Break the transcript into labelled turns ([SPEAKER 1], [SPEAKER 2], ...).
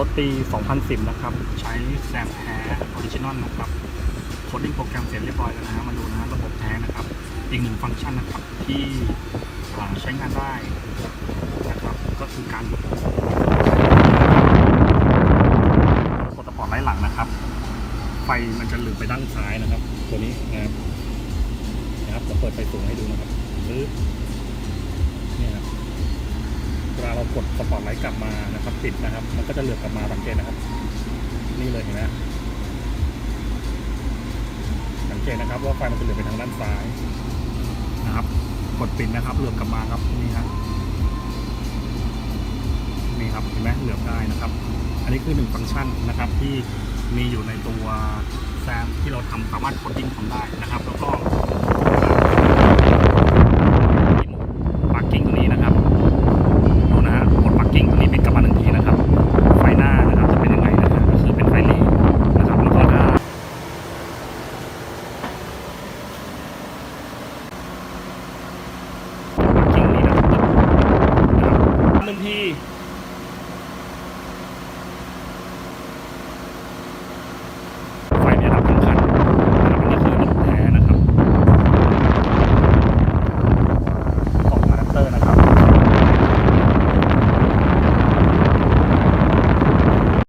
[SPEAKER 1] รถปี 2010 นะครับ ใช้แซมแท้ออริจินอลนะครับโคดดิ้งโปรแกรมเสร็จเรียบร้อยแล้วนะฮะมาดูนะระบบแท้นะครับ อีกหนึ่งฟังก์ชันนะครับที่ใช้งานได้นะครับ ก็คือการกดสปอร์ตไลท์หลังนะครับ ไฟมันจะหลือบไปด้านซ้ายนะครับ ตัวนี้นะครับนะครับจะเปิดไฟสูงให้ดูนะครับปึ๊บเกดสปอร์ตไลท์กลับมานะครับติดนะครับ มันก็จะเหลือบกลับมาสังเกตนะครับ นี่เลยเห็นไหมสังเกตนะครับว่าไฟมันจะเหลือบไปทางด้านซ้ายนะครับ กดปิดนะครับเหลือบกลับมาครับนี่ครับนี่ครับเห็นไหมเหลือบได้นะครับ อันนี้คือหนึ่งฟังก์ชันนะครับที่มีอยู่ในตัวแซมที่เราทำสามารถโคดดิ้งทำได้นะครับแล้ว